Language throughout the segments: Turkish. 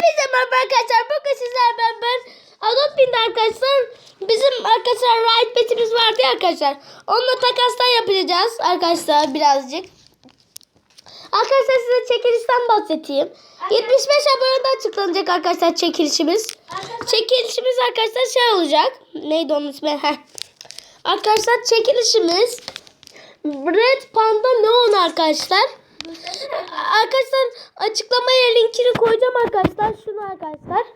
Hepinize merhaba arkadaşlar. Bugün sizler ben ben Adotpin'de arkadaşlar bizim arkadaşlar ride betimiz vardı ya arkadaşlar. Onunla takaslar yapacağız arkadaşlar birazcık. Arkadaşlar size çekilişten bahsedeyim. 75 abonede açıklanacak arkadaşlar çekilişimiz. Çekilişimiz arkadaşlar şey olacak. Neydi onun ismi? Heh. Arkadaşlar çekilişimiz Red Panda Neon arkadaşlar. Arkadaşlar açıklamaya linkini koyacağım arkadaşlar. Şunu arkadaşlar.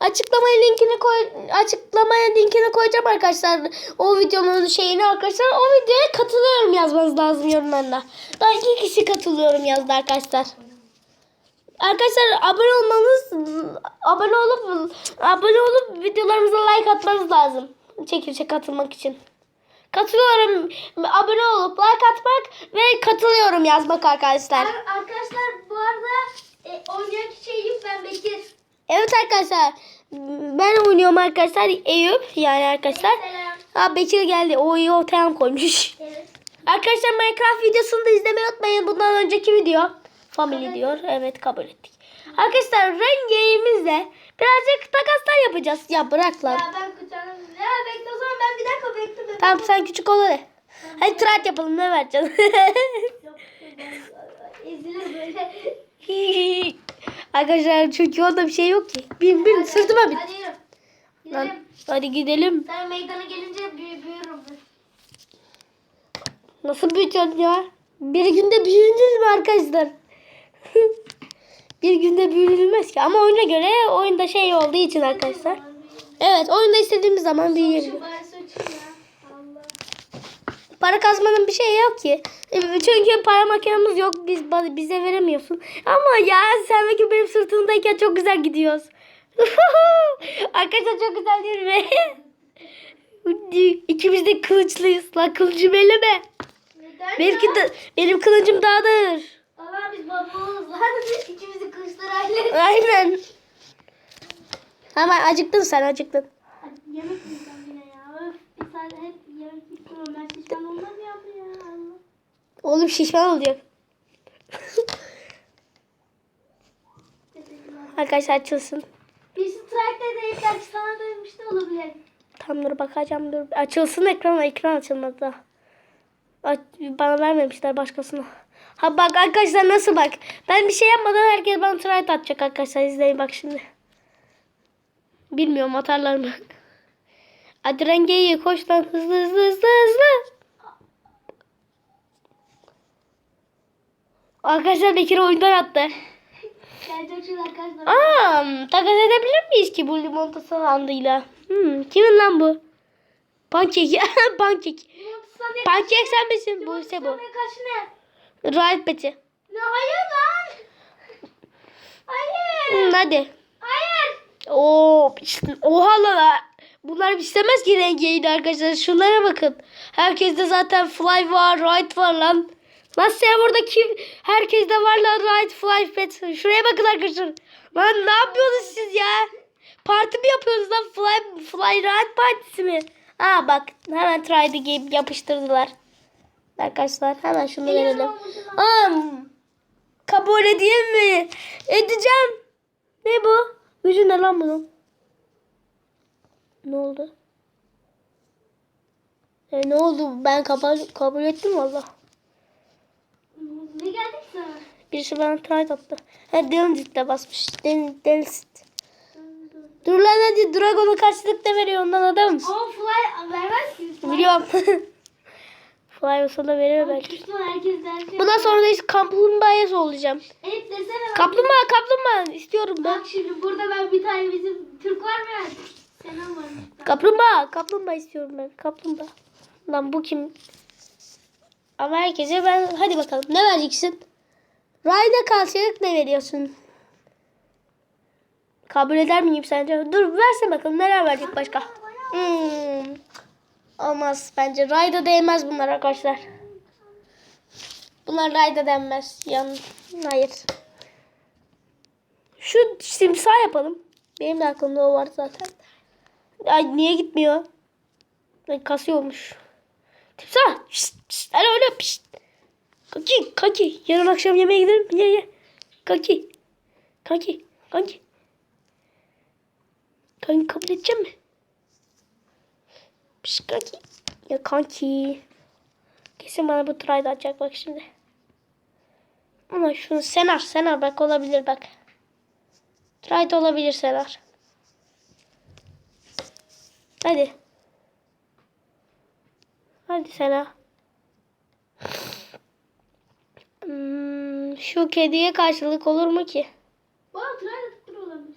Açıklamaya linkini koy açıklamaya linkini koyacağım arkadaşlar. O videonun şeyini arkadaşlar. O videoya katılıyorum yazmanız lazım yorumlarına. Ben iki kişi katılıyorum yazdı arkadaşlar. Arkadaşlar abone olmanız abone olup abone olup videolarımıza like atmanız lazım. Çekilişe katılmak için. Katılıyorum. Abone olup like atmak ve katılıyorum yazmak arkadaşlar. Ar- Arkadaşlar bu arada e, oynayan kişi Eyüp ben Bekir. Evet arkadaşlar. Ben oynuyorum arkadaşlar. Eyüp yani arkadaşlar. Ha Bekir geldi. O iyi ortaya koymuş. Evet. Arkadaşlar Minecraft videosunu da izlemeyi unutmayın. Bundan önceki video. Family diyor. Evet kabul ettik. Arkadaşlar rengeğimizle birazcık takaslar yapacağız. Ya bırak lan. Ya ben kucağına... Ya bekle o zaman ben bir dakika bekle. bekle. Tamam sen küçük ol hadi. Hadi try yapalım ne vereceksin? Ezilir böyle. Arkadaşlar çünkü orada bir şey yok ki. Bin bin sırtıma bin. Hadi yürü. Lan, Gidelim. hadi gidelim. Sen meydana gelince büyü büyürüm. Nasıl büyütüyorsun ya? Bir günde büyüdünüz mü arkadaşlar? bir günde büyünülmez ki. Ama oyuna göre oyunda şey olduğu için arkadaşlar. Evet oyunda istediğimiz zaman büyüyebiliyor. Para kazmanın bir şey yok ki. Çünkü para makinemiz yok. Biz bize veremiyorsun. Ama ya sen belki benim sırtımdayken çok güzel gidiyoruz. Arkadaşlar çok güzel değil mi? İkimiz de kılıçlıyız. Lan kılıcım eleme. Neden Belki ya? de benim kılıcım daha da ağır. Allah biz babamız var. İkimizin kılıçları aile. Aynen. Hemen acıktın sen acıktın. Yemek yiyeceğim yine ya. Öf, bir saat hep yemek istiyorum. Ben şişman olmaz ya. Oğlum şişman olacak. Arkadaşlar açılsın. Bir strike değil belki sana dönmüş de olabilir. Tam dur bakacağım dur. Açılsın ekran ekran açılmadı da. Aç- Bana vermemişler başkasına. Ha bak arkadaşlar nasıl bak. Ben bir şey yapmadan herkes bana try atacak arkadaşlar. izleyin bak şimdi. Bilmiyorum atarlar mı? Hadi rengeyi koş lan hızlı hızlı hızlı hızlı. Arkadaşlar Bekir oyundan attı. Aa, takas edebilir miyiz ki bu limonata sandığıyla? Hmm, kimin lan bu? Pankek. Pankek. Pankek sen misin? Bu ise bu. kaç ne? Right beti. Ne hayır lan. Hayır. Hadi. Hayır. Oo, işte- oha lan. Bunlar istemez ki rengeyi arkadaşlar. Şunlara bakın. Herkeste zaten fly var, right var lan. Lan sen burada kim? Herkeste var lan right, fly, pet. Şuraya bakın arkadaşlar. Lan ne yapıyorsunuz siz ya? Parti mi yapıyorsunuz lan? Fly, fly right partisi mi? Aa bak hemen try the game yapıştırdılar. Arkadaşlar hemen şunu verelim. Aa, kabul edeyim mi? Edeceğim. Ne bu? Gücü ne lan bunun? Ne oldu? E, ne oldu? Ben kabul, kabul ettim valla. Ne geldik sana? Birisi bana try attı. Ha Denizit'le basmış. Den, Denizit. Dur lan hadi Dragon'a karşılık da veriyor ondan adam. Ama fly vermez ki. Biliyorum. Fly olsa da verir belki. Bundan sonra da işte kaplumbağaya olacağım. Evet desene. Kaplumbağa kaplumbağa istiyorum ben. Bak şimdi burada ben bir tane bizim Türk var mı? Selam var. Kaplumbağa. Kaplumbağa istiyorum ben. Kaplumbağa. Lan bu kim? Ama herkese ben... Hadi bakalım. Ne vereceksin? Rayda karşılık ne veriyorsun? Kabul eder miyim sence? Dur verse bakalım. Neler verecek başka? Hmm. Olmaz bence. Rayda değmez bunlar arkadaşlar. Bunlar rayda denmez. Yan... Hayır. Şu simsah yapalım. Benim de aklımda o var zaten. Ay niye gitmiyor? Ay, kasıyormuş. Timsah. Şşt, şşt, alo alo. Pişt. Kaki kaki. Yarın akşam yemeğe gidelim. Ye ye. Kaki. Kaki. Kaki. Kanki kabul edecek mi? Piş kanki. Ya kanki. Kesin bana bu try'da atacak bak şimdi. Ama şunu senar senar bak olabilir bak. Try'da olabilir senar. Hadi. Hadi Sena. Hmm, şu kediye karşılık olur mu ki? Bana tuttur olabilir.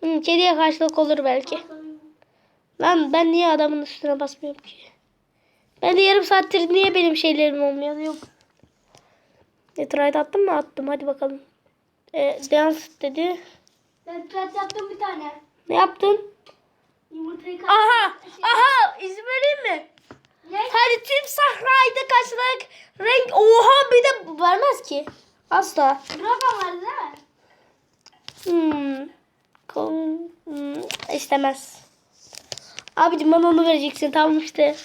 Hmm, kediye karşılık olur belki. Lan ben niye adamın üstüne basmıyorum ki? Ben de yarım saattir niye benim şeylerim olmuyor? Yok. Try'da attım mı? Attım. Hadi bakalım. E, dance dedi. Ben yaptım bir tane. Ne yaptın? Yumurtayı kaç. Aha! Aha! İzin vereyim mi? Ne? Hadi tüm sahrayda karşılık renk. Oha bir de vermez ki. Asla. Dragon vardı değil mi? Hmm. Kol- Hmm. istemez. Abicim bana onu vereceksin tamam işte.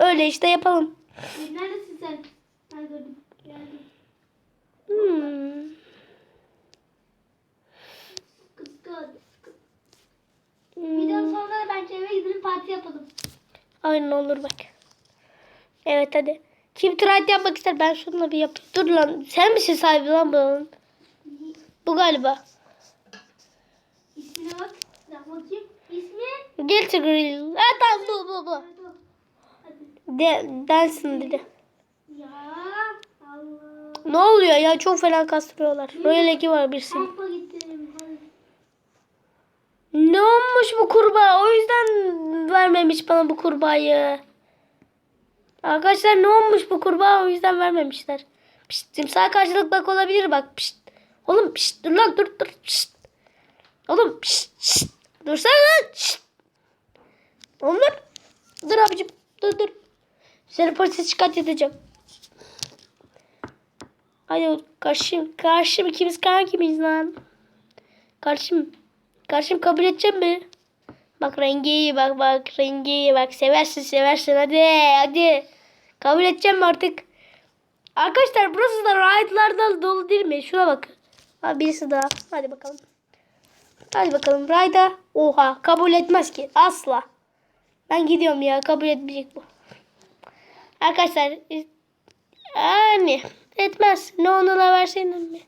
Öyle işte yapalım. Neredesin sen? Ben gördüm. Geldim. Hmm. Kıskanç. Hmm. Videonun sonunda da bence eve gidelim parti yapalım. Aynen olur bak. Evet hadi. Kim trade yapmak ister? Ben şununla bir yapayım. Dur lan. Sen misin sahibi lan bunun? Bu galiba. İsmine bak. Ya bakayım. İsmi? Guilty Grill. Ha tamam bu bu bu. De, Danson dedi. Ya Allah. Ne oluyor ya? Çok fena kastırıyorlar. Royal Eki var birisi. Kampa gidelim. Hadi. Ne olmuş bu kurbağa? O yüzden vermemiş bana bu kurbağayı. Arkadaşlar ne olmuş bu kurbağa? O yüzden vermemişler. Pişt, timsah karşılık bak olabilir bak. Pişt. Oğlum pişt, dur lan dur dur. Pişt. Oğlum pişt, şşt. Dursana. Oğlum dur. Abicim. Dur dur. Seni polise şikayet edeceğim. Hadi karşım. Karşım ikimiz kanka kimiz lan? Karşım. Karşım kabul edecek mi? Bak rengi bak bak rengi bak seversin seversin hadi hadi. Kabul edeceğim mi artık? Arkadaşlar burası da ride'lardan dolu değil mi? Şuna bak. Ha, birisi daha. Hadi bakalım. Hadi bakalım. Rayda. Oha kabul etmez ki. Asla. Ben gidiyorum ya. Kabul etmeyecek bu. Arkadaşlar. Yani. Etmez. Ne ona da versene mi?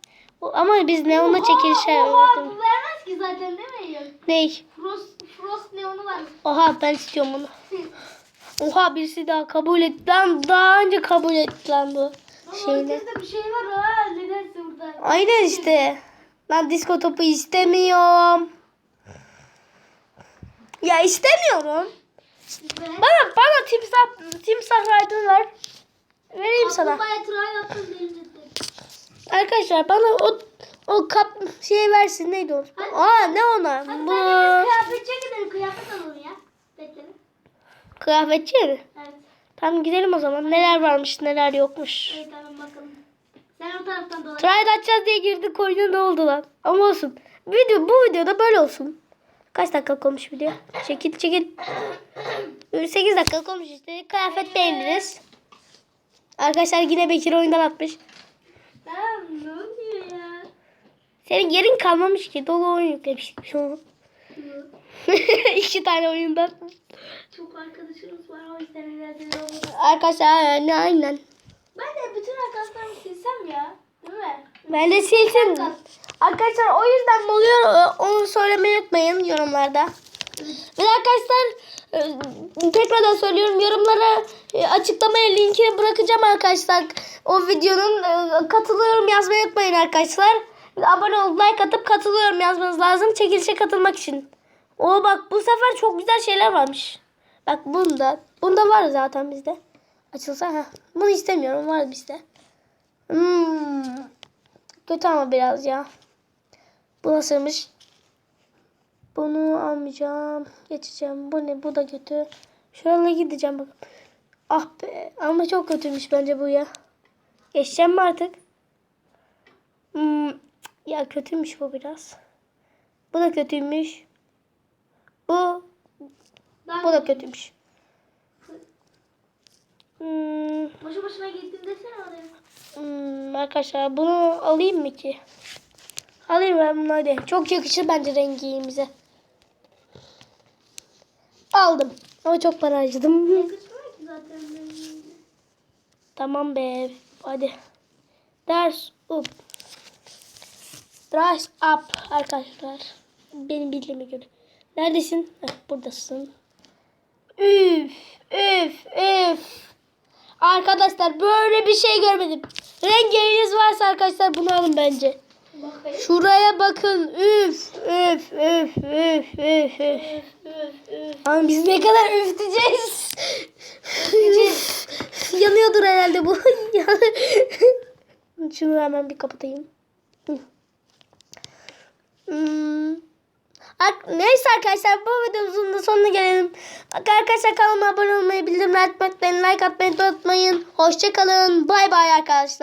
Ama biz ne ona çekilişe verdim. vermez ki zaten değil mi? Ney? Frost, Frost neonu var. Oha ben istiyorum bunu. Oha birisi daha kabul etti lan. Daha önce kabul etti lan bu Ama ortasında bir şey var ha. Nedense burada. Aynen işte. Ben disko topu istemiyorum. Ya istemiyorum. Bana bana timsah timsah raydını ver. Vereyim sana. Arkadaşlar bana o o kap şey versin neydi o? Aa ne ona? Hadi Bu kıyafetçiye gidelim. Kıyafet alalım ya. Bekle. kıyafetçi mi? Evet. Tamam gidelim o zaman. Neler varmış neler yokmuş. Evet tamam bakalım. Sen o Trial açacağız diye girdik oyuna ne oldu lan? Ama olsun. Video, bu videoda böyle olsun. Kaç dakika olmuş video? Çekil çekil. 8 dakika olmuş işte. Kıyafet beğendiniz. Arkadaşlar yine Bekir oyundan atmış. Tamam ne oluyor ya? Senin yerin kalmamış ki. Dolu oyun yüklemiştik şu an. İki tane oyundan. Çok arkadaşımız var o yüzden olmadı. Arkadaşlar yani aynen. Ben de bütün arkadaşlarımı silsem ya. Değil mi? Ben de silsin. Arkadaşlar o yüzden mi oluyor onu söylemeyi unutmayın yorumlarda. Ve arkadaşlar e, tekrardan söylüyorum yorumlara e, açıklamaya linkini bırakacağım arkadaşlar. O videonun e, katılıyorum yazmayı unutmayın arkadaşlar. Abone olup like atıp katılıyorum yazmanız lazım çekilişe katılmak için. O bak bu sefer çok güzel şeyler varmış. Bak bunda. Bunda var zaten bizde. Açılsa ha. Bunu istemiyorum var bizde. Hmm. Kötü ama biraz ya. Bu nasılmış? Bunu almayacağım. Geçeceğim. Bu ne? Bu da kötü. Şuralara gideceğim bakın. Ah be. Ama çok kötüymüş bence bu ya. Geçeceğim mi artık? Hmm. Ya kötüymüş bu biraz. Bu da kötüymüş. Bu. Ben Bu da kötüymüş. Hmm. Boşu boşuna gittim desene oraya. Hmm, arkadaşlar bunu alayım mı ki? Alayım ben bunu hadi. Çok yakışır bence rengimize. Aldım. Ama çok para harcadım. Yakışmıyor ki zaten tamam be. Hadi. Ders up. Ders up arkadaşlar. Benim bildiğime göre. Neredesin? Heh, buradasın. Üf, üf, üf. Arkadaşlar böyle bir şey görmedim. Rengeğiniz varsa arkadaşlar bunu alın bence. Bakayım. Şuraya bakın. Üf, üf, üf, üf, üf, üf. Ama biz ne kadar üfteceğiz. Yanıyordur herhalde bu. Şunu hemen bir kapatayım. Hmm. Neyse arkadaşlar bu videomuzun da sonuna gelelim. Arkadaşlar kanalıma abone olmayı, bildirimleri açmayı, like atmayı unutmayın. Hoşçakalın. Bay bay arkadaşlar.